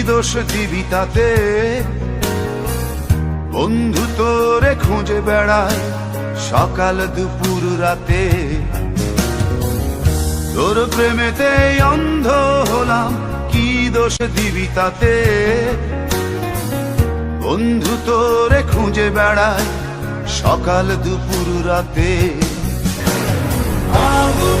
কি দোষ দিবি তাতে বন্ধু তোরে খুঁজে বেড়ায় সকাল দুপুর রাতে। তোর প্রেমেতে অন্ধ হলাম, কি দোষ দিবি তাতে বন্ধু তোরে খুঁজে বেড়ায় সকাল দুপুর রাতে। আগুন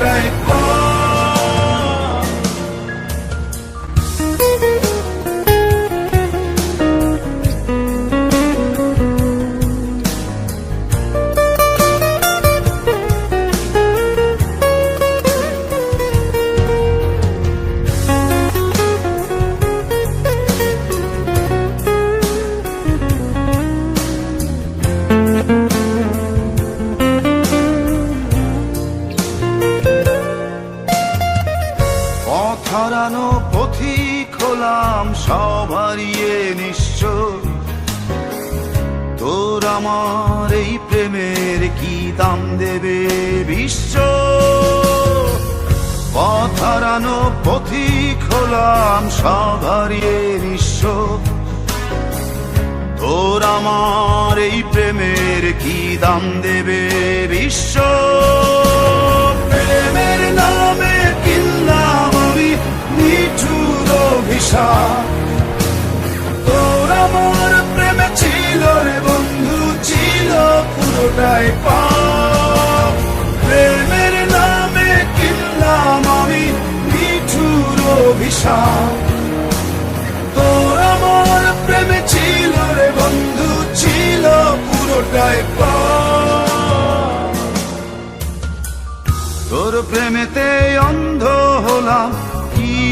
পুরোটাই হারানো পথিক হলাম সব হারিয়ে নিশ্চ তোর আমার এই প্রেমের কি দাম দেবে বিশ্ব? পথ হারানো পথিক হলাম সব হারিয়ে তোর আমার এই প্রেমের কি দাম দেবে বিশ্ব? অভিশাপ তোর প্রেমে ছিল রে বন্ধু, ছিল পুরোটাই পাপ। প্রেমের নামে কিনলাম আমি নিঠুর অভিশাপ। তোর আমার প্রেমে ছিল রে বন্ধু, ছিল পুরোটাই পাপ। তোর প্রেমেতে অন্ধ